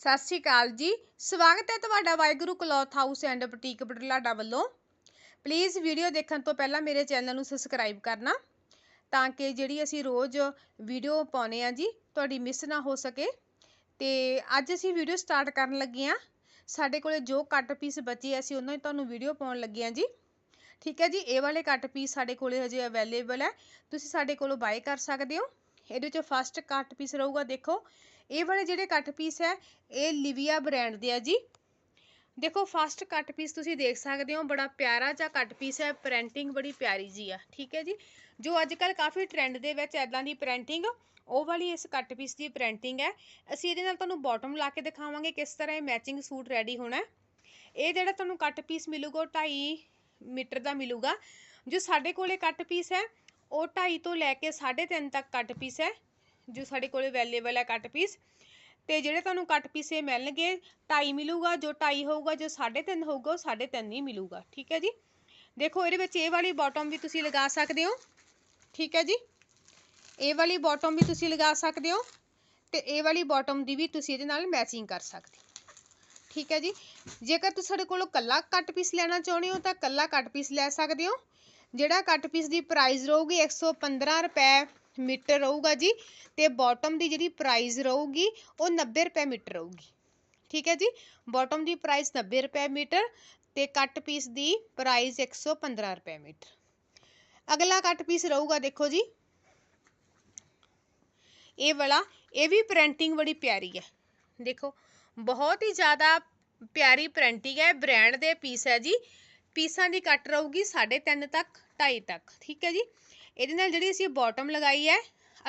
ਸਤਿ ਸ਼੍ਰੀ ਅਕਾਲ ਜੀ। ਸਵਾਗਤ ਹੈ ਤੁਹਾਡਾ Waheguru cloth house and boutique Budhlada ਵੱਲੋਂ। ਪਲੀਜ਼ ਵੀਡੀਓ ਦੇਖਣ ਤੋਂ ਪਹਿਲਾਂ ਮੇਰੇ ਚੈਨਲ ਨੂੰ ਸਬਸਕ੍ਰਾਈਬ ਕਰਨਾ ਤਾਂ ਕਿ ਜਿਹੜੀ ਅਸੀਂ ਰੋਜ਼ ਵੀਡੀਓ ਪਾਉਨੇ ਆ ਜੀ, ਤੁਹਾਡੀ ਮਿਸ ਨਾ ਹੋ ਸਕੇ। ਤੇ ਅੱਜ ਅਸੀਂ ਵੀਡੀਓ ਸਟਾਰਟ ਕਰਨ ਲੱਗੇ ਆ ਸਾਡੇ ਕੋਲੇ ਜੋ ਕੱਟ ਪੀਸ ਬਚੇ ਅਸੀਂ ਉਹਨਾਂ ਦੀ ਤੁਹਾਨੂੰ ਵੀਡੀਓ ਪਾਉਣ ਲੱਗੇ ਆ ਜੀ। ਠੀਕ ਹੈ ਜੀ, ਇਹ ਵਾਲੇ ਕੱਟ ਪੀਸ ਸਾਡੇ ਕੋਲੇ ਹਜੇ ਅਵੇਲੇਬਲ ਹੈ। ਤੁਸੀਂ ਸਾਡੇ ਕੋਲੋਂ ਬਾਏ ਕਰ ਸਕਦੇ ਹੋ। ਇਹਦੇ ਵਿੱਚ ਫਸਟ ਕੱਟ ਪੀਸ ਰਹੂਗਾ, ਦੇਖੋ। ਇਹ ਵਾਲੇ ਜਿਹੜੇ ਕੱਟ ਪੀਸ ਹੈ, ਇਹ ਲਿਵੀਆ ਬ੍ਰਾਂਡ ਦੇ ਆ ਜੀ। ਦੇਖੋ ਫਸਟ ਕੱਟ ਪੀਸ ਤੁਸੀਂ ਦੇਖ ਸਕਦੇ ਹੋ, ਬੜਾ ਪਿਆਰਾ ਜਿਹਾ ਕੱਟ ਪੀਸ ਹੈ ਪ੍ਰਿੰਟਿੰਗ ਬੜੀ ਪਿਆਰੀ ਜੀ ਆ, ਠੀਕ ਹੈ ਜੀ। ਜੋ ਅੱਜ ਕੱਲ ਕਾਫੀ ਟ੍ਰੈਂਡ ਦੇ ਵਿੱਚ ਐਦਾਂ ਦੀ ਪ੍ਰਿੰਟਿੰਗ ਉਹ ਵਾਲੀ ਇਸ ਕੱਟ ਪੀਸ ਦੀ ਪ੍ਰਿੰਟਿੰਗ ਹੈ। ਅਸੀਂ ਇਹਦੇ ਨਾਲ ਤੁਹਾਨੂੰ ਬਾਟਮ ਲਾ ਕੇ ਦਿਖਾਵਾਂਗੇ ਕਿਸ ਤਰ੍ਹਾਂ ਇਹ ਮੈਚਿੰਗ ਸੂਟ ਰੈਡੀ ਹੋਣਾ ਇਹ ਜਿਹੜਾ ਤੁਹਾਨੂੰ ਕੱਟ ਪੀਸ ਮਿਲੂਗਾ, ਉਹ 2.5 ਮੀਟਰ ਦਾ ਮਿਲੂਗਾ। ਜੋ ਸਾਡੇ ਕੋਲੇ ਕੱਟ ਪੀਸ ਹੈ, ਉਹ 2.5 ਤੋਂ ਲੈ ਕੇ 3.5 ਤੱਕ ਕੱਟ ਪੀਸ ਹੈ। ਜੋ ਸਾਡੇ ਕੋਲ ਅਵੇਲੇਬਲ ਹੈ ਕੱਟ ਪੀਸ ਤੇ ਜਿਹੜੇ ਤੁਹਾਨੂੰ ਕੱਟ ਪੀਸ ਇਹ ਮਿਲਣਗੇ 2.5 ਮਿਲੂਗਾ, ਜੋ 2.5 ਹੋਊਗਾ, ਜੋ 3.5 ਹੋਊਗਾ, ਉਹ 3.5 ਹੀ ਮਿਲੂਗਾ। ਠੀਕ ਹੈ ਜੀ? ਦੇਖੋ, ਇਹਦੇ ਵਿੱਚ ਇਹ ਵਾਲੀ ਬਾਟਮ ਵੀ ਤੁਸੀਂ ਲਗਾ ਸਕਦੇ ਹੋ। ਠੀਕ ਹੈ ਜੀ? ਇਹ ਵਾਲੀ ਬਾਟਮ ਵੀ ਤੁਸੀਂ ਲਗਾ ਸਕਦੇ ਹੋ ਤੇ ਇਹ ਵਾਲੀ ਬਾਟਮ ਦੀ ਵੀ ਤੁਸੀਂ ਇਹਦੇ ਨਾਲ ਮੈਚਿੰਗ ਕਰ ਸਕਦੇ ਹੋ। ਠੀਕ ਹੈ ਜੀ? ਜੇਕਰ ਤੁਸੀਂ ਸਾਡੇ ਕੋਲੋਂ ਕੱਲਾ ਕੱਟ ਪੀਸ ਲੈਣਾ ਚਾਹੁੰਦੇ ਹੋ, ਤਾਂ ਕੱਲਾ ਕੱਟ ਪੀਸ ਲੈ ਸਕਦੇ ਹੋ। ਜਿਹੜਾ ਕੱਟ ਪੀਸ ਦੀ ਪ੍ਰਾਈਸ ਰਹੂਗੀ 115 ਰੁਪਏ। ਮੀਟਰ ਰਹੂਗਾ ਜੀ ਤੇ ਬਾਟਮ ਦੀ ਜਿਹੜੀ ਪ੍ਰਾਈਸ ਰਹੂਗੀ ਉਹ 90 ਰੁਪਏ ਮੀਟਰ ਰਹੂਗੀ। ਠੀਕ ਹੈ ਜੀ? ਬਾਟਮ ਦੀ ਪ੍ਰਾਈਸ 90 ਰੁਪਏ ਮੀਟਰ ਤੇ ਕੱਟ ਪੀਸ ਦੀ ਪ੍ਰਾਈਸ 115 ਰੁਪਏ ਮੀਟਰ। ਅਗਲਾ ਕੱਟ ਪੀਸ ਰਹੂਗਾ ਦੇਖੋ ਜੀ। ਇਹ ਵਾਲਾ, ਇਹ ਵੀ ਪ੍ਰਿੰਟਿੰਗ ਬੜੀ ਪਿਆਰੀ ਹੈ। ਦੇਖੋ, ਬਹੁਤ ਹੀ ਜ਼ਿਆਦਾ ਪਿਆਰੀ ਪ੍ਰਿੰਟਿੰਗ ਹੈ ਬ੍ਰਾਂਡ ਦੇ ਪੀਸ ਹੈ ਜੀ। ਪੀਸਾਂ ਦੀ ਕੱਟ ਰਹੂਗੀ 3.5 ਤੱਕ 2.5 ਤੱਕ। ਠੀਕ ਹੈ ਜੀ? ਇਹਦੇ ਨਾਲ ਜਿਹੜੀ ਅਸੀਂ ਬਾਟਮ ਲਗਾਈ ਹੈ,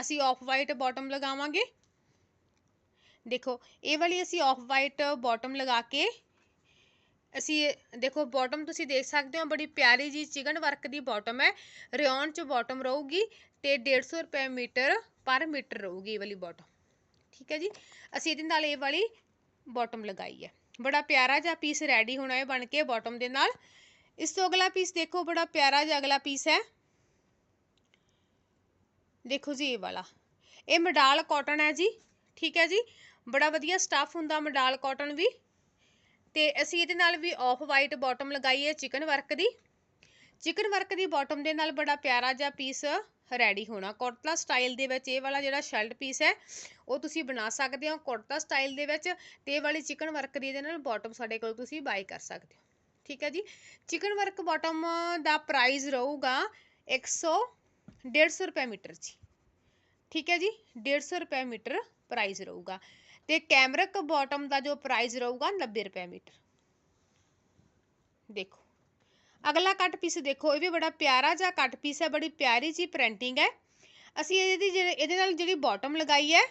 ਅਸੀਂ ਆਫ ਵਾਈਟ ਬਾਟਮ ਲਗਾਵਾਂਗੇ। ਦੇਖੋ, ਇਹ ਵਾਲੀ ਅਸੀਂ ਆਫ ਵਾਈਟ ਬਾਟਮ ਲਗਾ ਕੇ, ਅਸੀਂ ਦੇਖੋ ਬਾਟਮ ਤੁਸੀਂ ਦੇਖ ਸਕਦੇ ਹੋ, ਬੜੀ ਪਿਆਰੀ ਜੀ ਚਿਕਨ ਵਰਕ ਦੀ ਬਾਟਮ ਹੈ। ਰਿਓਨ ਚ ਬਾਟਮ ਰਹੂਗੀ ਤੇ 150 ਰੁਪਏ ਮੀਟਰ ਪਰ ਮੀਟਰ ਰਹੂਗੀ ਇਹ ਵਾਲੀ ਬਾਟਮ ਠੀਕ ਹੈ ਜੀ? ਅਸੀਂ ਇਹਦੇ ਨਾਲ ਇਹ ਵਾਲੀ ਬਾਟਮ ਲਗਾਈ ਹੈ। ਬੜਾ ਪਿਆਰਾ ਜਿਹਾ ਪੀਸ ਰੈਡੀ ਹੋਣਾ ਹੈ ਬਣ ਕੇ ਬਾਟਮ ਦੇ ਨਾਲ। ਇਸ ਤੋਂ ਅਗਲਾ ਪੀਸ ਦੇਖੋ, ਬੜਾ ਪਿਆਰਾ ਜਿਹਾ ਅਗਲਾ ਪੀਸ ਹੈ। ਦੇਖੋ ਜੀ ਇਹ ਵਾਲਾ। ਇਹ ਮਡਾਲ ਕਾਟਨ ਹੈ ਜੀ, ਠੀਕ ਹੈ ਜੀ? ਬੜਾ ਵਧੀਆ ਸਟੱਫ ਹੁੰਦਾ ਮਡਾਲ ਕਾਟਨ ਵੀ। ਤੇ ਅਸੀਂ ਇਹਦੇ ਨਾਲ ਵੀ ਆਫ ਵਾਈਟ ਬਾਟਮ ਲਗਾਈ ਹੈ ਚਿਕਨ ਵਰਕ ਦੀ। ਚਿਕਨ ਵਰਕ ਦੀ ਬਾਟਮ ਦੇ ਨਾਲ ਬੜਾ ਪਿਆਰਾ ਜਿਹਾ ਪੀਸ ਰੈਡੀ ਹੋਣਾ। ਕੁਰਤਾ ਸਟਾਈਲ ਦੇ ਵਿੱਚ ਇਹ ਵਾਲਾ ਜਿਹੜਾ ਸ਼ਰਟ ਪੀਸ ਹੈ, ਉਹ ਤੁਸੀਂ ਬਣਾ ਸਕਦੇ ਹੋ ਕੁਰਤਾ ਸਟਾਈਲ ਦੇ ਵਿੱਚ ਤੇ ਇਹ ਵਾਲੀ ਚਿਕਨ ਵਰਕ ਦੀ ਇਹਦੇ ਨਾਲ ਬਾਟਮ ਸਾਡੇ ਕੋਲ ਤੁਸੀਂ ਬਾਈ ਕਰ ਸਕਦੇ ਹੋ। ਠੀਕ ਹੈ ਜੀ? ਚਿਕਨ ਵਰਕ ਬਾਟਮ ਦਾ ਪ੍ਰਾਈਸ ਰਹੂਗਾ 100 150 ਰੁਪਏ ਮੀਟਰ ਜੀ ਠੀਕ ਹੈ ਜੀ 150 ਰੁਪਏ ਮੀਟਰ ਪ੍ਰਾਈਸ ਰਹੂਗਾ ਤੇ ਕੈਮਰਕ ਬਾਟਮ ਦਾ ਜੋ ਪ੍ਰਾਈਸ ਰਹੂਗਾ 90 ਰੁਪਏ ਮੀਟਰ ਦੇਖੋ ਅਗਲਾ ਕੱਟ ਪੀਸ ਦੇਖੋ ਇਹ ਵੀ ਬੜਾ ਪਿਆਰਾ ਜਿਹਾ ਕੱਟ ਪੀਸ ਹੈ ਬੜੀ ਪਿਆਰੀ ਜੀ ਪ੍ਰਿੰਟਿੰਗ ਹੈ ਅਸੀਂ ਇਹਦੀ ਜਿਹੜੇ ਇਹਦੇ ਨਾਲ ਜਿਹੜੀ ਬਾਟਮ ਲਗਾਈ ਹੈ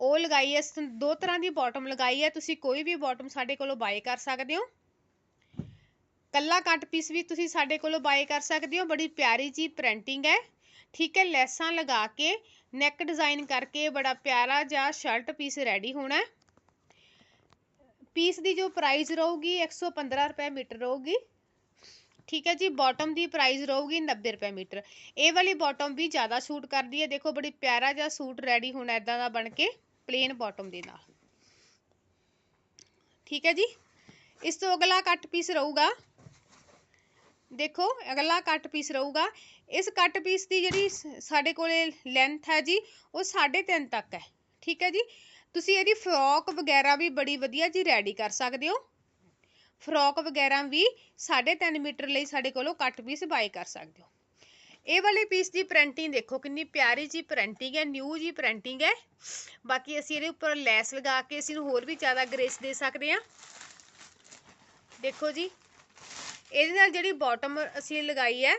ਉਹ ਲਗਾਈ ਹੈ ਦੋ ਤਰ੍ਹਾਂ ਦੀ ਬਾਟਮ ਲਗਾਈ ਹੈ ਤੁਸੀਂ ਕੋਈ ਵੀ ਬਾਟਮ ਸਾਡੇ ਕੋਲੋਂ ਬਾਏ ਕਰ ਸਕਦੇ ਹੋ ਕੱਲਾ ਕੱਟ ਪੀਸ ਵੀ ਤੁਸੀਂ ਸਾਡੇ ਕੋਲੋਂ ਬਾਏ ਕਰ ਸਕਦੇ ਹੋ। ਬੜੀ ਪਿਆਰੀ ਜੀ ਪ੍ਰਿੰਟਿੰਗ ਹੈ। ਠੀਕ ਹੈ, ਲੈਸਾਂ ਲਗਾ ਕੇ ਨੈਕ ਡਿਜ਼ਾਈਨ ਕਰਕੇ ਬੜਾ ਪਿਆਰਾ ਜਿਹਾ ਸ਼ਰਟ ਪੀਸ ਰੈਡੀ ਹੋਣਾ ਪੀਸ ਦੀ ਜੋ ਪ੍ਰਾਈਸ ਰਹੂਗੀ 115 ਰੁਪਏ ਮੀਟਰ ਰਹੂਗੀ। ਠੀਕ ਹੈ ਜੀ ਬਾਟਮ ਦੀ ਪ੍ਰਾਈਸ ਰਹੂਗੀ 90 ਰੁਪਏ ਮੀਟਰ। ਇਹ ਵਾਲੀ ਬਾਟਮ ਵੀ ਜ਼ਿਆਦਾ ਸੂਟ ਕਰਦੀ ਹੈ। ਦੇਖੋ, ਬੜੀ ਪਿਆਰਾ ਜਿਹਾ ਸੂਟ ਰੈਡੀ ਹੋਣਾ ਇਦਾਂ ਦਾ ਬਣ ਕੇ ਪਲੇਨ ਬਾਟਮ ਦੇ ਨਾਲ। ਠੀਕ ਹੈ ਜੀ, ਇਸ ਤੋਂ ਅਗਲਾ ਕੱਟ ਪੀਸ ਰਹੂਗਾ। ਦੇਖੋ, ਅਗਲਾ ਕੱਟ ਪੀਸ ਰਹੂਗਾ। ਇਸ ਕੱਟ ਪੀਸ ਦੀ ਜਿਹੜੀ ਸਾਡੇ ਕੋਲੇ ਲੈਂਥ ਹੈ ਜੀ, ਉਹ 3.5 ਤੱਕ ਹੈ। ਠੀਕ ਹੈ ਜੀ? ਤੁਸੀਂ ਇਹਦੀ ਫਰੋਕ ਵਗੈਰਾ ਵੀ ਬੜੀ ਵਧੀਆ ਜੀ ਰੈਡੀ ਕਰ ਸਕਦੇ ਹੋ। ਫਰੋਕ ਵਗੈਰਾ ਵੀ 3.5 ਮੀਟਰ ਲਈ ਸਾਡੇ ਕੋਲੋਂ ਕੱਟ ਪੀਸ ਬਾਈ ਕਰ ਸਕਦੇ ਹੋ। ਇਹ ਵਾਲੇ ਪੀਸ ਦੀ ਪ੍ਰਿੰਟਿੰਗ ਦੇਖੋ, ਕਿੰਨੀ ਪਿਆਰੀ ਜੀ ਪ੍ਰਿੰਟਿੰਗ ਹੈ ਨਿਊ ਜੀ ਪ੍ਰਿੰਟਿੰਗ ਹੈ। ਬਾਕੀ ਅਸੀਂ ਇਹਦੇ ਉੱਪਰ ਲੈਸ ਲਗਾ ਕੇ ਅਸੀਂ ਨੂੰ ਹੋਰ ਵੀ ਜ਼ਿਆਦਾ ਗ੍ਰੇਸ ਦੇ ਸਕਦੇ ਹਾਂ। ਦੇਖੋ ਜੀ ਇਹਦੇ ਨਾਲ ਜਿਹੜੀ ਬਾਟਮ ਅਸੀਂ ਲਗਾਈ ਹੈ,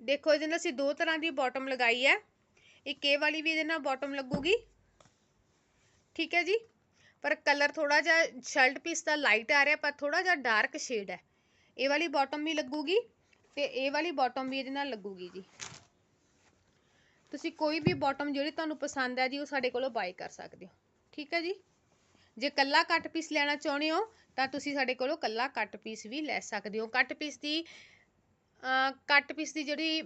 ਦੇਖੋ ਇਹਦੇ ਨਾਲ ਅਸੀਂ ਦੋ ਤਰ੍ਹਾਂ ਦੀ ਬਾਟਮ ਲਗਾਈ ਹੈ। ਇੱਕ ਇਹ ਵਾਲੀ ਵੀ ਇਹਦੇ ਨਾਲ ਬਾਟਮ ਲੱਗੂਗੀ। ਠੀਕ ਹੈ ਜੀ? ਪਰ ਕਲਰ ਥੋੜਾ ਜਿਹਾ ਸ਼ਰਟ ਪੀਸ ਦਾ ਲਾਈਟ ਆ ਰਿਹਾ, ਪਰ ਥੋੜਾ ਜਿਹਾ ਡਾਰਕ ਸ਼ੇਡ ਹੈ। ਇਹ ਵਾਲੀ ਬਾਟਮ ਵੀ ਲੱਗੂਗੀ ਤੇ ਇਹ ਵਾਲੀ ਬਾਟਮ ਵੀ ਇਹਦੇ ਨਾਲ ਲੱਗੂਗੀ ਜੀ। ਤੁਸੀਂ ਕੋਈ ਵੀ ਬਾਟਮ ਜਿਹੜੀ ਤੁਹਾਨੂੰ ਪਸੰਦ ਹੈ ਜੀ, ਉਹ ਸਾਡੇ ਕੋਲੋਂ ਬਾਈ ਕਰ ਸਕਦੇ ਹੋ। ਠੀਕ ਹੈ ਜੀ? ਜੇ ਕੱਲਾ ਕੱਟ ਪੀਸ ਲੈਣਾ ਚਾਹੁੰਦੇ ਹੋ ਤਾਂ ਤੁਸੀਂ ਸਾਡੇ ਕੋਲੋਂ ਕੱਲਾ ਕੱਟ ਪੀਸ ਵੀ ਲੈ ਸਕਦੇ ਹੋ। ਕੱਟ ਪੀਸ ਦੀ ਕੱਟ ਪੀਸ ਦੀ ਜਿਹੜੀ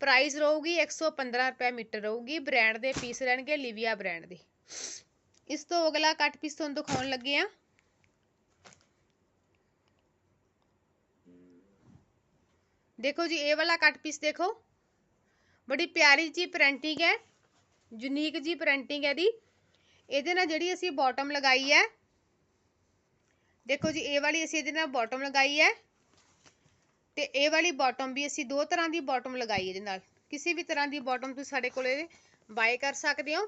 ਪ੍ਰਾਈਸ ਰਹੂਗੀ 115 ਰੁਪਏ ਮੀਟਰ ਰਹੂਗੀ। ਬ੍ਰਾਂਡ ਦੇ ਪੀਸ ਰਹਿਣਗੇ ਲਿਵੀਆ ਬ੍ਰਾਂਡ ਦੇ। ਇਸ ਤੋਂ ਅਗਲਾ ਕੱਟ ਪੀਸ ਤੁਹਾਨੂੰ ਦਿਖਾਉਣ ਲੱਗੇ ਆ ਦੇਖੋ ਜੀ, ਇਹ ਵਾਲਾ ਕੱਟ ਪੀਸ ਦੇਖੋ। ਬੜੀ ਪਿਆਰੀ ਜੀ ਪ੍ਰਿੰਟਿੰਗ ਹੈ। ਯੂਨੀਕ ਜੀ ਪ੍ਰਿੰਟਿੰਗ ਹੈ ਦੀ ਇਹਦੇ ਨਾਲ ਜਿਹੜੀ ਅਸੀਂ ਬਾਟਮ ਲਗਾਈ ਹੈ ਦੇਖੋ ਜੀ, ਇਹ ਵਾਲੀ ਅਸੀਂ ਇਹਦੇ ਨਾਲ ਬਾਟਮ ਲਗਾਈ ਹੈ ਤੇ ਇਹ ਵਾਲੀ ਬਾਟਮ ਵੀ ਅਸੀਂ ਦੋ ਤਰ੍ਹਾਂ ਦੀ ਬਾਟਮ ਲਗਾਈ ਇਹਦੇ ਨਾਲ। ਕਿਸੇ ਵੀ ਤਰ੍ਹਾਂ ਦੀ ਬਾਟਮ ਤੁਸੀਂ ਸਾਡੇ ਕੋਲੇ ਬਾਏ ਕਰ ਸਕਦੇ ਹੋ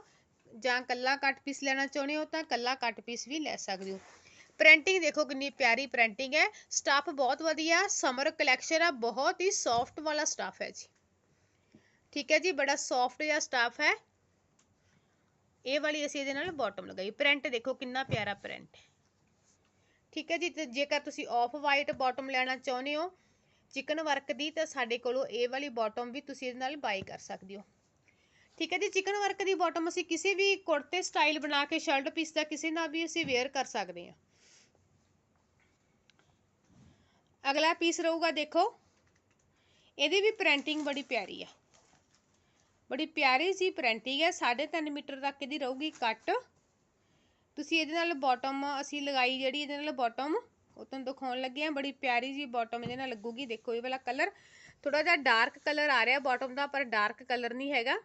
ਜਾਂ ਕੱਲਾ ਕੱਟ ਪੀਸ ਲੈਣਾ ਚਾਹੁੰਦੇ ਹੋ ਤਾਂ ਕੱਲਾ ਕੱਟ ਪੀਸ ਵੀ ਲੈ ਸਕਦੇ ਹੋ। ਪ੍ਰਿੰਟਿੰਗ ਦੇਖੋ ਕਿੰਨੀ ਪਿਆਰੀ ਪ੍ਰਿੰਟਿੰਗ ਹੈ। ਸਟਾਫ ਬਹੁਤ ਵਧੀਆ ਸਮਰ ਕਲੈਕਸ਼ਨ ਆ, ਬਹੁਤ ਹੀ ਸੌਫਟ ਵਾਲਾ ਸਟਾਫ ਹੈ ਜੀ। ਠੀਕ ਹੈ ਜੀ, ਬੜਾ ਸੌਫਟ ਜਿਹਾ ਸਟਾਫ ਹੈ। ਇਹ ਵਾਲੀ ਅਸੀਂ ਇਹਦੇ ਨਾਲ ਬਾਟਮ ਲਗਾਈ। ਪ੍ਰਿੰਟ ਦੇਖੋ ਕਿੰਨਾ ਪਿਆਰਾ ਪ੍ਰਿੰਟ ਹੈ ਠੀਕ ਹੈ ਜੀ, ਤੇ ਜੇਕਰ ਤੁਸੀਂ ਆਫ ਵਾਈਟ ਬਾਟਮ ਲੈਣਾ ਚਾਹੁੰਦੇ ਹੋ ਚਿਕਨ ਵਰਕ ਦੀ, ਤਾਂ ਸਾਡੇ ਕੋਲੋਂ ਇਹ ਵਾਲੀ ਬਾਟਮ ਵੀ ਤੁਸੀਂ ਇਹਦੇ ਨਾਲ ਬਾਈ ਕਰ ਸਕਦੇ ਹੋ। ਠੀਕ ਹੈ ਜੀ ਚਿਕਨ ਵਰਕ ਦੀ ਬਾਟਮ ਅਸੀਂ ਕਿਸੇ ਵੀ ਕੁੜਤੇ ਸਟਾਈਲ ਬਣਾ ਕੇ ਸ਼ਰਟ ਪੀਸ ਦਾ ਕਿਸੇ ਨਾਲ ਵੀ ਅਸੀਂ ਵੇਅਰ ਕਰ ਸਕਦੇ ਹਾਂ। ਅਗਲਾ ਪੀਸ ਰਹੂਗਾ ਦੇਖੋ। ਇਹਦੀ ਵੀ ਪ੍ਰਿੰਟਿੰਗ ਬੜੀ ਪਿਆਰੀ ਆ। ਬੜੀ ਪਿਆਰੀ ਜੀ ਪ੍ਰਿੰਟਿੰਗ ਹੈ 3.5 ਮੀਟਰ ਤੱਕ ਇਹਦੀ ਰਹੂਗੀ ਕੱਟ। ਤੁਸੀਂ ਇਹਦੇ ਨਾਲ ਬਾਟਮ ਅਸੀਂ ਲਗਾਈ ਜਿਹੜੀ ਇਹਦੇ ਨਾਲ ਬਾਟਮ ਉਹ ਤੁਹਾਨੂੰ ਦਿਖਾਉਣ ਲੱਗੇ ਆ ਬੜੀ ਪਿਆਰੀ ਜੀ ਬਾਟਮ ਇਹਦੇ ਨਾਲ ਲੱਗੂਗੀ। ਦੇਖੋ ਇਹ ਵਾਲਾ ਕਲਰ ਥੋੜਾ ਜਿਹਾ ਡਾਰਕ ਕਲਰ ਆ ਰਿਹਾ ਬਾਟਮ ਦਾ, ਪਰ ਡਾਰਕ ਕਲਰ ਨਹੀਂ ਹੈਗਾ।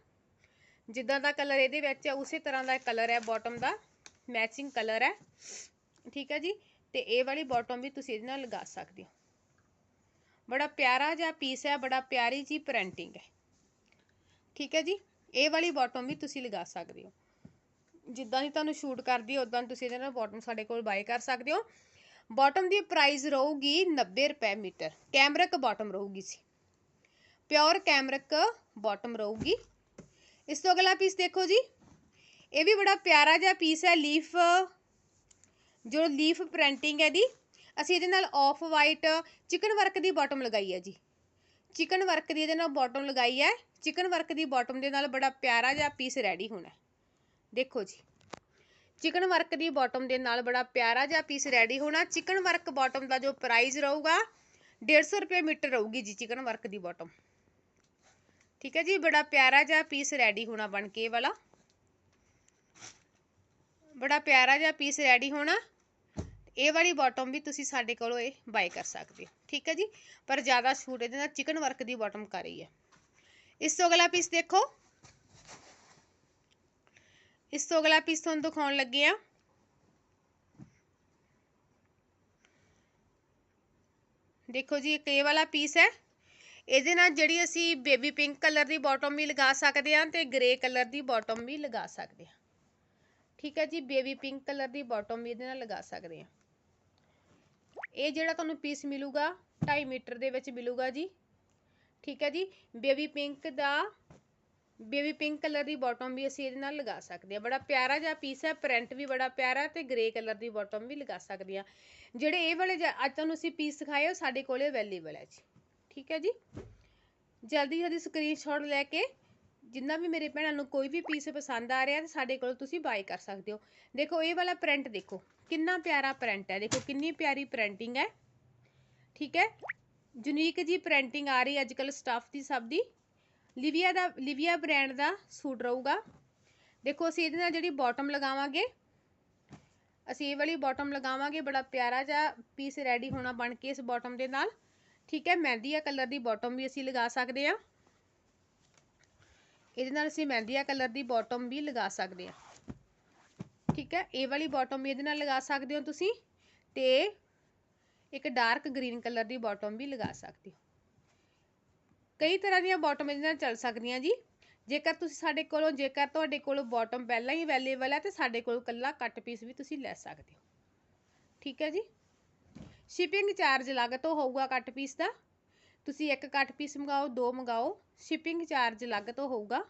ਜਿੱਦਾਂ ਦਾ ਕਲਰ ਇਹਦੇ ਵਿੱਚ ਹੈ ਉਸੇ ਤਰ੍ਹਾਂ ਦਾ ਕਲਰ ਹੈ ਬਾਟਮ ਦਾ। ਮੈਚਿੰਗ ਕਲਰ ਹੈ। ਠੀਕ ਹੈ ਜੀ? ਤੇ ਇਹ ਵਾਲੀ ਬਾਟਮ ਵੀ ਤੁਸੀਂ ਇਹਦੇ ਨਾਲ ਲਗਾ ਸਕਦੇ ਹੋ। ਬੜਾ ਪਿਆਰਾ ਜਿਹਾ ਪੀਸ ਹੈ, ਬੜਾ ਪਿਆਰੀ ਜੀ ਪ੍ਰਿੰਟਿੰਗ ਹੈ। ਠੀਕ ਹੈ ਜੀ? ਇਹ ਵਾਲੀ ਬਾਟਮ ਵੀ ਤੁਸੀਂ ਲਗਾ ਸਕਦੇ ਹੋ। ਜਿੱਦਾਂ ਦੀ ਤੁਹਾਨੂੰ ਸ਼ੂਟ ਕਰਦੀ ਹੈ ਉਦਾਂ ਤੁਸੀਂ ਇਹਦੇ ਨਾਲ ਬਾਟਮ ਸਾਡੇ ਕੋਲ ਬਾਏ ਕਰ ਸਕਦੇ ਹੋ। ਬਾਟਮ ਦੀ ਪ੍ਰਾਈਸ ਰਹੂਗੀ 90 ਰੁਪਏ ਮੀਟਰ। ਕੈਮਰਕ ਬਾਟਮ ਰਹੂਗੀ ਸੀ। ਪਿਓਰ ਕੈਮਰਕ ਬਾਟਮ ਰਹੂਗੀ। ਇਸ ਤੋਂ ਅਗਲਾ ਪੀਸ ਦੇਖੋ ਜੀ। ਇਹ ਵੀ ਬੜਾ ਪਿਆਰਾ ਜਿਹਾ ਪੀਸ ਹੈ ਲੀਫ ਜੋ ਲੀਫ ਪ੍ਰਿੰਟਿੰਗ ਹੈ ਦੀ ਅਸੀਂ ਇਹਦੇ ਨਾਲ ਆਫ ਵਾਈਟ ਚਿਕਨ ਵਰਕ ਦੀ ਬਾਟਮ ਲਗਾਈ ਹੈ ਜੀ। ਚਿਕਨ ਵਰਕ ਦੀ ਇਹਦੇ ਨਾਲ ਬਾਟਮ ਲਗਾਈ ਹੈ। ਚਿਕਨ ਵਰਕ ਦੀ ਬਾਟਮ ਦੇ ਨਾਲ ਬੜਾ ਪਿਆਰਾ ਜਿਹਾ ਪੀਸ ਰੈਡੀ ਹੋਣਾ ਦੇਖੋ ਜੀ। ਚਿਕਨ ਵਰਕ ਦੀ ਬਾਟਮ ਦੇ ਨਾਲ ਬੜਾ ਪਿਆਰਾ ਜਿਹਾ ਪੀਸ ਰੈਡੀ ਹੋਣਾ। ਚਿਕਨ ਵਰਕ ਬਾਟਮ ਦਾ ਜੋ ਪ੍ਰਾਈਸ ਰਹੂਗਾ 150 ਰੁਪਏ ਮੀਟਰ ਰਹੂਗੀ ਜੀ ਚਿਕਨ ਵਰਕ ਦੀ ਬਾਟਮ ਠੀਕ ਹੈ ਜੀ, ਬੜਾ ਪਿਆਰਾ ਜਿਹਾ ਪੀਸ ਰੈਡੀ ਹੋਣਾ ਬਣ ਕੇ ਵਾਲਾ। ਬੜਾ ਪਿਆਰਾ ਜਿਹਾ ਪੀਸ ਰੈਡੀ ਹੋਣਾ। ਇਹ ਵਾਲੀ ਬਾਟਮ ਵੀ ਤੁਸੀਂ ਸਾਡੇ ਕੋਲੋਂ ਇਹ ਬਾਈ ਕਰ ਸਕਦੇ ਹੋ। ਠੀਕ ਹੈ ਜੀ, ਪਰ ਜ਼ਿਆਦਾ ਛੂਟ ਇਹਦੇ ਨਾਲ ਚਿਕਨ ਵਰਕ ਦੀ ਬਾਟਮ ਕਰ ਰਹੀ ਹੈ। ਇਸ ਤੋਂ ਅਗਲਾ ਪੀਸ ਦੇਖੋ। ਇਸ ਤੋਂ ਅਗਲਾ ਪੀਸ ਤੁਹਾਨੂੰ ਦਿਖਾਉਣ ਲੱਗੇ ਆ ਦੇਖੋ ਜੀ, ਇੱਕ ਇਹ ਵਾਲਾ ਪੀਸ ਹੈ। ਇਹਦੇ ਨਾਲ ਜਿਹੜੀ ਅਸੀਂ ਬੇਬੀ ਪਿੰਕ ਕਲਰ ਦੀ ਬਾਟਮ ਵੀ ਲਗਾ ਸਕਦੇ ਹਾਂ ਤੇ ਗ੍ਰੇ ਕਲਰ ਦੀ ਬਾਟਮ ਵੀ ਲਗਾ ਸਕਦੇ ਹਾਂ। ਠੀਕ ਹੈ ਜੀ ਬੇਬੀ ਪਿੰਕ ਕਲਰ ਦੀ ਬਾਟਮ ਵੀ ਇਹਦੇ ਨਾਲ ਲਗਾ ਸਕਦੇ ਹਾਂ। ਇਹ ਜਿਹੜਾ ਤੁਹਾਨੂੰ ਪੀਸ ਮਿਲੂਗਾ 2.5 ਮੀਟਰ ਦੇ ਵਿੱਚ ਮਿਲੂਗਾ ਜੀ। ਠੀਕ ਹੈ ਜੀ ਬੇਬੀ ਪਿੰਕ ਦਾ ਬੇਬੀ ਪਿੰਕ ਕਲਰ ਦੀ ਬਾਟਮ ਵੀ ਅਸੀਂ ਇਹਦੇ ਨਾਲ ਲਗਾ ਸਕਦੇ ਹਾਂ। ਬੜਾ ਪਿਆਰਾ ਜਿਹਾ ਪੀਸ ਹੈ ਪ੍ਰਿੰਟ ਵੀ ਬੜਾ ਪਿਆਰਾ ਤੇ ਗ੍ਰੇ ਕਲਰ ਦੀ ਬਾਟਮ ਵੀ ਲਗਾ ਸਕਦੇ ਹਾਂ। ਜਿਹੜੇ ਇਹ ਵਾਲੇ ਅੱਜ ਤੁਹਾਨੂੰ ਅਸੀਂ ਪੀਸ ਸਿਖਾਏ ਉਹ ਸਾਡੇ ਕੋਲੇ ਅਵੇਲੇਬਲ ਹੈ ਜੀ। ਠੀਕ ਹੈ ਜੀ? ਜਲਦੀ ਜਲਦੀ ਸਕਰੀਨਸ਼ਾਟ ਲੈ ਕੇ ਜਿੰਨਾ ਵੀ ਮੇਰੇ ਭੈਣਾਂ ਨੂੰ ਕੋਈ ਵੀ ਪੀਸ ਪਸੰਦ ਆ ਰਿਹਾ ਤੇ ਸਾਡੇ ਕੋਲ ਤੁਸੀਂ ਬਾਈ ਕਰ ਸਕਦੇ ਹੋ। ਦੇਖੋ, ਇਹ ਵਾਲਾ ਪ੍ਰਿੰਟ ਦੇਖੋ, ਕਿੰਨਾ ਪਿਆਰਾ ਪ੍ਰਿੰਟ ਹੈ। ਦੇਖੋ, ਕਿੰਨੀ ਪਿਆਰੀ ਪ੍ਰਿੰਟਿੰਗ ਹੈ। ਠੀਕ ਹੈ? ਯੂਨੀਕ ਜੀ ਪ੍ਰਿੰਟਿੰਗ ਆ ਰਹੀ ਅੱਜ ਕੱਲ ਸਟਾਫ ਦੀ, ਸਭ ਦੀ। ਲਿਵੀਆ ਦਾ, ਲਿਵੀਆ ਬ੍ਰਾਂਡ ਦਾ ਸੂਟ ਰਹੂਗਾ। ਦੇਖੋ, ਅਸੀਂ ਇਹਦੇ ਨਾਲ ਜਿਹੜੀ ਬਾਟਮ ਲਗਾਵਾਂਗੇ, ਅਸੀਂ ਇਹ ਵਾਲੀ ਬਾਟਮ ਲਗਾਵਾਂਗੇ, ਬੜਾ ਪਿਆਰਾ ਜਿਹਾ ਪੀਸ ਰੈਡੀ ਹੋਣਾ ਬਣ ਕੇ ਇਸ ਬਾਟਮ ਦੇ ਨਾਲ। ਠੀਕ ਹੈ ਮਹਿੰਦੀਆ ਕਲਰ ਦੀ ਬਾਟਮ ਵੀ ਅਸੀਂ ਲਗਾ ਸਕਦੇ ਹਾਂ। ਇਹਦੇ ਨਾਲ ਅਸੀਂ ਮਹਿੰਦੀਆ ਕਲਰ ਦੀ ਬਾਟਮ ਵੀ ਲਗਾ ਸਕਦੇ ਹਾਂ। ਠੀਕ ਹੈ, ਇਹ ਵਾਲੀ ਬਾਟਮ ਵੀ ਇਹਦੇ ਨਾਲ ਲਗਾ ਸਕਦੇ ਹੋ ਤੁਸੀਂ ਤੇ ਇੱਕ ਡਾਰਕ ਗ੍ਰੀਨ ਕਲਰ ਦੀ ਬਾਟਮ ਵੀ ਲਗਾ ਸਕਦੇ ਹੋ। ਕਈ ਤਰ੍ਹਾਂ ਦੀਆਂ ਬਾਟਮ ਇਹਦੇ ਨਾਲ ਚੱਲ ਸਕਦੀਆਂ ਜੀ। ਜੇਕਰ ਤੁਸੀਂ ਸਾਡੇ ਕੋਲੋਂ, ਜੇਕਰ ਤੁਹਾਡੇ ਕੋਲ ਬਾਟਮ ਪਹਿਲਾਂ ਹੀ ਅਵੇਲੇਬਲ ਹੈ ਤੇ ਸਾਡੇ ਕੋਲ ਕੱਲਾ ਕੱਟ ਪੀਸ ਵੀ ਤੁਸੀਂ ਲੈ ਸਕਦੇ ਹੋ। ਠੀਕ ਹੈ ਜੀ? ਸ਼ਿਪਿੰਗ ਚਾਰਜ ਅਲੱਗ ਤੋਂ ਹੋਊਗਾ ਕੱਟ ਪੀਸ ਦਾ। ਤੁਸੀਂ ਇੱਕ ਕੱਟ ਪੀਸ ਮੰਗਾਓ, ਦੋ ਮੰਗਾਓ ਸ਼ਿਪਿੰਗ ਚਾਰਜ ਅਲੱਗ ਤੋਂ ਹੋਊਗਾ।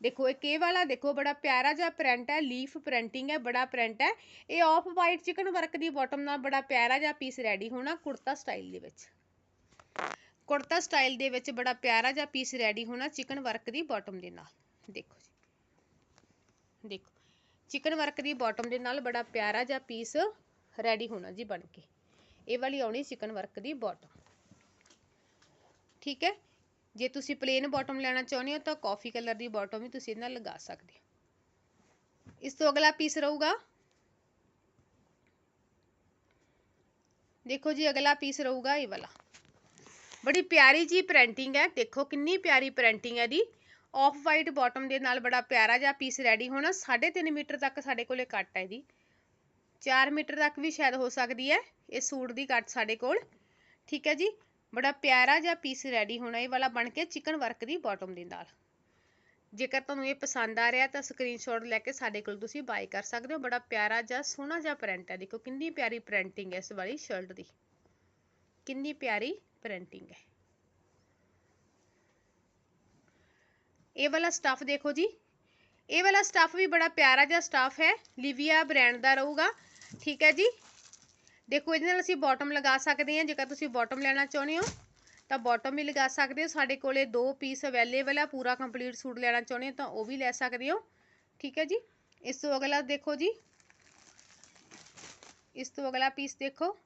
ਦੇਖੋ, ਇਹ ਕੇ ਵਾਲਾ ਦੇਖੋ, ਬੜਾ ਪਿਆਰਾ ਜਿਹਾ ਪ੍ਰਿੰਟ ਹੈ ਲੀਫ ਪ੍ਰਿੰਟਿੰਗ ਹੈ, ਬੜਾ ਪ੍ਰਿੰਟ ਹੈ। ਇਹ ਆਫ ਵਾਈਟ ਚਿਕਨ ਵਰਕ ਦੀ ਬਾਟਮ ਨਾਲ ਬੜਾ ਪਿਆਰਾ ਜਿਹਾ ਪੀਸ ਰੈਡੀ ਹੋਣਾ ਕੁੜਤਾ ਸਟਾਈਲ ਦੇ ਵਿੱਚ। ਕੁੜਤਾ ਸਟਾਈਲ ਦੇ ਵਿੱਚ ਬੜਾ ਪਿਆਰਾ ਜਿਹਾ ਪੀਸ ਰੈਡੀ ਹੋਣਾ ਚਿਕਨ ਵਰਕ ਦੀ ਬਾਟਮ ਦੇ ਨਾਲ। ਦੇਖੋ ਜੀ। ਦੇਖੋ ਚਿਕਨ ਵਰਕ ਦੀ ਬਾਟਮ ਦੇ ਨਾਲ ਬੜਾ ਪਿਆਰਾ ਜਿਹਾ ਪੀਸ ਰੈਡੀ ਹੋਣਾ ਜੀ ਬਣ ਕੇ। ਇਹ ਵਾਲੀ ਆਉਣੀ ਚਿਕਨ ਵਰਕ ਦੀ ਬਾਟਮ ਠੀਕ ਹੈ? ਜੇ ਤੁਸੀਂ ਪਲੇਨ ਬਾਟਮ ਲੈਣਾ ਚਾਹੁੰਦੇ ਹੋ ਤਾਂ ਕਾਫੀ ਕਲਰ ਦੀ ਬਾਟਮ ਵੀ ਤੁਸੀਂ ਇਹਦੇ ਨਾਲ ਲਗਾ ਸਕਦੇ ਹੋ। ਇਸ ਤੋਂ ਅਗਲਾ ਪੀਸ ਰਹੂਗਾ। ਦੇਖੋ ਜੀ, ਅਗਲਾ ਪੀਸ ਰਹੂਗਾ ਇਹ ਵਾਲਾ। ਬੜੀ ਪਿਆਰੀ ਜੀ ਪ੍ਰਿੰਟਿੰਗ ਹੈ। ਦੇਖੋ ਕਿੰਨੀ ਪਿਆਰੀ ਪ੍ਰਿੰਟਿੰਗ ਹੈ ਦੀ ਆਫ ਵਾਈਟ ਬਾਟਮ ਦੇ ਨਾਲ ਬੜਾ ਪਿਆਰਾ ਜਿਹਾ ਪੀਸ ਰੈਡੀ ਹੋਣਾ। 3.5 ਮੀਟਰ ਤੱਕ ਸਾਡੇ ਕੋਲੇ ਕੱਟ ਹੈ ਦੀ 4 ਮੀਟਰ ਤੱਕ ਵੀ ਸ਼ਾਇਦ ਹੋ ਸਕਦੀ ਹੈ। ਇਹ ਸੂਟ ਦੀ ਕੱਟ ਸਾਡੇ ਕੋਲ। ਠੀਕ ਹੈ ਜੀ। ਬੜਾ ਪਿਆਰਾ ਜਿਹਾ ਪੀਸ ਰੈਡੀ ਹੋਣਾ ਇਹ ਵਾਲਾ ਬਣ ਕੇ ਚਿਕਨ ਵਰਕ ਦੀ ਬਾਟਮ ਦੇ ਨਾਲ। ਜੇਕਰ ਤੁਹਾਨੂੰ ਇਹ ਪਸੰਦ ਆ ਰਿਹਾ ਤਾਂ ਸਕਰੀਨਸ਼ਾਟ ਲੈ ਕੇ ਸਾਡੇ ਕੋਲ ਤੁਸੀਂ ਬਾਈ ਕਰ ਸਕਦੇ ਹੋ। ਬੜਾ ਪਿਆਰਾ ਜਿਹਾ ਸੋਹਣਾ ਜਿਹਾ ਪ੍ਰਿੰਟ ਹੈ। ਦੇਖੋ ਕਿੰਨੀ ਪਿਆਰੀ ਪ੍ਰਿੰਟਿੰਗ ਹੈ ਇਸ ਵਾਲੀ ਸ਼ਰਟ ਦੀ। ਕਿੰਨੀ ਪਿਆਰੀ ਪ੍ਰਿੰਟਿੰਗ ਹੈ ਇਹ ਵਾਲਾ ਸਟਫ ਦੇਖੋ ਜੀ ਇਹ ਵਾਲਾ ਸਟਫ ਵੀ ਬੜਾ ਪਿਆਰਾ ਜਿਹਾ ਸਟਫ ਹੈ ਲਿਵੀਆ ਬ੍ਰਾਂਡ ਦਾ ਰਹੂਗਾ ਠੀਕ ਹੈ ਜੀ ਦੇਖੋ ਇਹਦੇ ਨਾਲ ਅਸੀਂ ਬਾਟਮ ਲਗਾ ਸਕਦੇ ਹਾਂ ਜੇਕਰ ਤੁਸੀਂ ਬਾਟਮ ਲੈਣਾ ਚਾਹੁੰਦੇ ਹੋ ਤਾਂ ਬਾਟਮ ਵੀ ਲਗਾ ਸਕਦੇ ਹੋ ਸਾਡੇ ਕੋਲੇ ਦੋ ਪੀਸ ਅਵੇਲੇਬਲ ਆ ਪੂਰਾ ਕੰਪਲੀਟ ਸੂਟ ਲੈਣਾ ਚਾਹੁੰਦੇ ਹੋ ਤਾਂ ਉਹ ਵੀ ਲੈ ਸਕਦੇ ਹੋ ਠੀਕ ਹੈ ਜੀ ਇਸ ਤੋਂ ਅਗਲਾ ਦੇਖੋ ਜੀ ਇਸ ਤੋਂ ਅਗਲਾ ਪੀਸ ਦੇਖੋ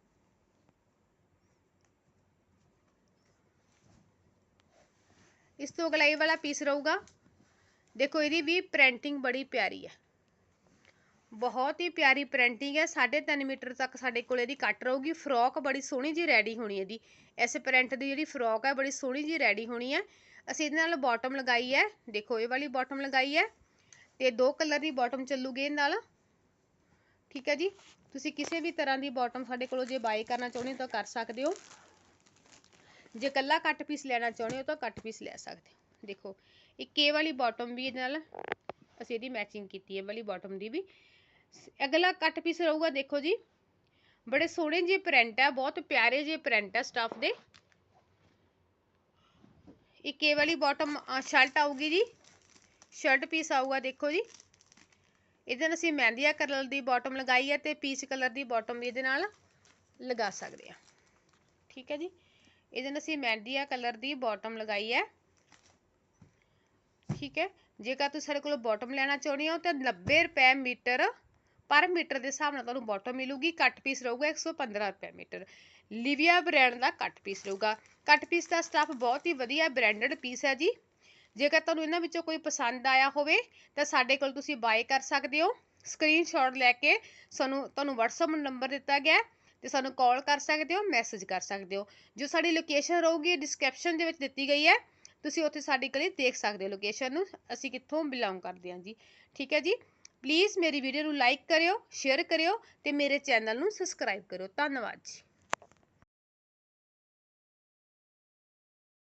ਇਸ ਤੋਂ ਅਗਲਾ ਇਹ ਵਾਲਾ ਪੀਸ ਰਹੂਗਾ। ਦੇਖੋ, ਇਹਦੀ ਵੀ ਪ੍ਰਿੰਟਿੰਗ ਬੜੀ ਪਿਆਰੀ ਹੈ। ਬਹੁਤ ਹੀ ਪਿਆਰੀ ਪ੍ਰਿੰਟਿੰਗ ਹੈ। 3.5 ਮੀਟਰ ਤੱਕ ਸਾਡੇ ਕੋਲ ਇਹਦੀ ਕੱਟ ਰਹੂਗੀ। ਫਰੋਕ ਬੜੀ ਸੋਹਣੀ ਜੀ ਰੈਡੀ ਹੋਣੀ ਇਹਦੀ। ਇਸ ਪ੍ਰਿੰਟ ਦੀ ਜਿਹੜੀ ਫਰੋਕ ਹੈ, ਬੜੀ ਸੋਹਣੀ ਜੀ ਰੈਡੀ ਹੋਣੀ ਹੈ। ਅਸੀਂ ਇਹਦੇ ਨਾਲ ਬਾਟਮ ਲਗਾਈ ਹੈ। ਦੇਖੋ, ਇਹ ਵਾਲੀ ਬਾਟਮ ਲਗਾਈ ਹੈ। ਤੇ ਦੋ ਕਲਰ ਦੀ ਬਾਟਮ ਚੱਲੂਗੀ ਇਹਦੇ ਨਾਲ। ਠੀਕ ਹੈ ਜੀ? ਤੁਸੀਂ ਕਿਸੇ ਵੀ ਤਰ੍ਹਾਂ ਦੀ ਬਾਟਮ ਸਾਡੇ ਕੋਲੋਂ ਜੇ ਬਾਈ ਕਰਨਾ ਚਾਹੁੰਦੇ ਹੋ ਤਾਂ ਕਰ ਸਕਦੇ ਹੋ। ਜੇ ਕੱਲਾ ਕੱਟ ਪੀਸ ਲੈਣਾ ਚਾਹੁੰਦੇ ਹੋ ਤਾਂ ਕੱਟ ਪੀਸ ਲੈ ਸਕਦੇ ਹੋ। ਦੇਖੋ ਇੱਕ ਇਹ ਵਾਲੀ ਬਾਟਮ ਵੀ ਇਹਦੇ ਨਾਲ ਅਸੀਂ ਇਹਦੀ ਮੈਚਿੰਗ ਕੀਤੀ ਹੈ ਵਾਲੀ ਬਾਟਮ ਦੀ ਵੀ। ਅਗਲਾ ਕੱਟ ਪੀਸ ਰਹੂਗਾ ਦੇਖੋ ਜੀ, ਬੜੇ ਸੋਹਣੇ ਜਿਹੇ ਪ੍ਰਿੰਟ ਹੈ ਬਹੁਤ ਪਿਆਰੇ ਜਿਹੇ ਪ੍ਰਿੰਟ ਹੈ ਸਟਫ ਦੇ। ਇੱਕ ਇਹ ਵਾਲੀ ਬਾਟਮ ਸ਼ਰਟ ਆਊਗੀ ਜੀ ਸ਼ਰਟ ਪੀਸ ਆਊਗਾ ਦੇਖੋ ਜੀ। ਇਹਦੇ ਨਾਲ ਅਸੀਂ ਮਹਿੰਦੀਆ ਕਲਰ ਦੀ ਬਾਟਮ ਲਗਾਈ ਹੈ ਤੇ ਪੀਚ ਕਲਰ ਦੀ ਬਾਟਮ ਵੀ ਇਹਦੇ ਨਾਲ ਲਗਾ ਸਕਦੇ ਹਾਂ ਠੀਕ ਹੈ ਜੀ। ਇਹਦੇ ਨਾਲ ਅਸੀਂ ਮਹਿੰਦੀਆ ਕਲਰ ਦੀ ਬਾਟਮ ਲਗਾਈ ਹੈ। ਠੀਕ ਹੈ। ਜੇਕਰ ਤੁਸੀਂ ਸਾਡੇ ਕੋਲੋਂ ਬਾਟਮ ਲੈਣਾ ਚਾਹੁੰਦੇ ਹੋ ਤਾਂ 90 ਰੁਪਏ ਮੀਟਰ ਪਰ ਮੀਟਰ ਦੇ ਹਿਸਾਬ ਨਾਲ ਤੁਹਾਨੂੰ ਬਾਟਮ ਮਿਲੂਗੀ। ਕੱਟ ਪੀਸ ਰਹੂਗਾ 115 ਰੁਪਏ ਮੀਟਰ। ਲਿਵੀਆ ਬ੍ਰਾਂਡ ਦਾ ਕੱਟ ਪੀਸ ਰਹੂਗਾ। ਕੱਟ ਪੀਸ ਦਾ ਸਟਫ ਬਹੁਤ ਹੀ ਵਧੀਆ ਬ੍ਰਾਂਡਡ ਪੀਸ ਹੈ ਜੀ। ਜੇਕਰ ਤੁਹਾਨੂੰ ਇਹਨਾਂ ਵਿੱਚੋਂ ਕੋਈ ਪਸੰਦ ਆਇਆ ਹੋਵੇ ਤਾਂ ਸਾਡੇ ਕੋਲ ਤੁਸੀਂ ਬਾਏ ਕਰ ਸਕਦੇ ਹੋ। ਸਕਰੀਨਸ਼ਾਟ ਲੈ ਕੇ ਸਾਨੂੰ, ਤੁਹਾਨੂੰ WhatsApp ਨੰਬਰ ਦਿੱਤਾ ਗਿਆ ਤੇ ਸਾਨੂੰ ਕਾਲ ਕਰ ਸਕਦੇ ਹੋ ਮੈਸੇਜ ਕਰ ਸਕਦੇ ਹੋ। ਜੋ ਸਾਡੀ ਲੋਕੇਸ਼ਨ ਰਹੂਗੀ ਡਿਸਕ੍ਰਿਪਸ਼ਨ ਦੇ ਵਿੱਚ ਦਿੱਤੀ ਗਈ ਹੈ। ਤੁਸੀਂ ਉੱਥੇ ਸਾਡੀ ਗਲੀ ਦੇਖ ਸਕਦੇ ਹੋ ਲੋਕੇਸ਼ਨ ਨੂੰ। ਅਸੀਂ ਕਿੱਥੋਂ ਬਿਲੋਂਗ ਕਰਦੇ ਹਾਂ ਜੀ। ਠੀਕ ਹੈ ਜੀ? ਪਲੀਜ਼ ਮੇਰੀ ਵੀਡੀਓ ਨੂੰ ਲਾਈਕ ਕਰਿਓ ਸ਼ੇਅਰ ਕਰਿਓ ਤੇ ਮੇਰੇ ਚੈਨਲ ਨੂੰ ਸਬਸਕ੍ਰਾਈਬ ਕਰਿਓ। ਧੰਨਵਾਦ ਜੀ।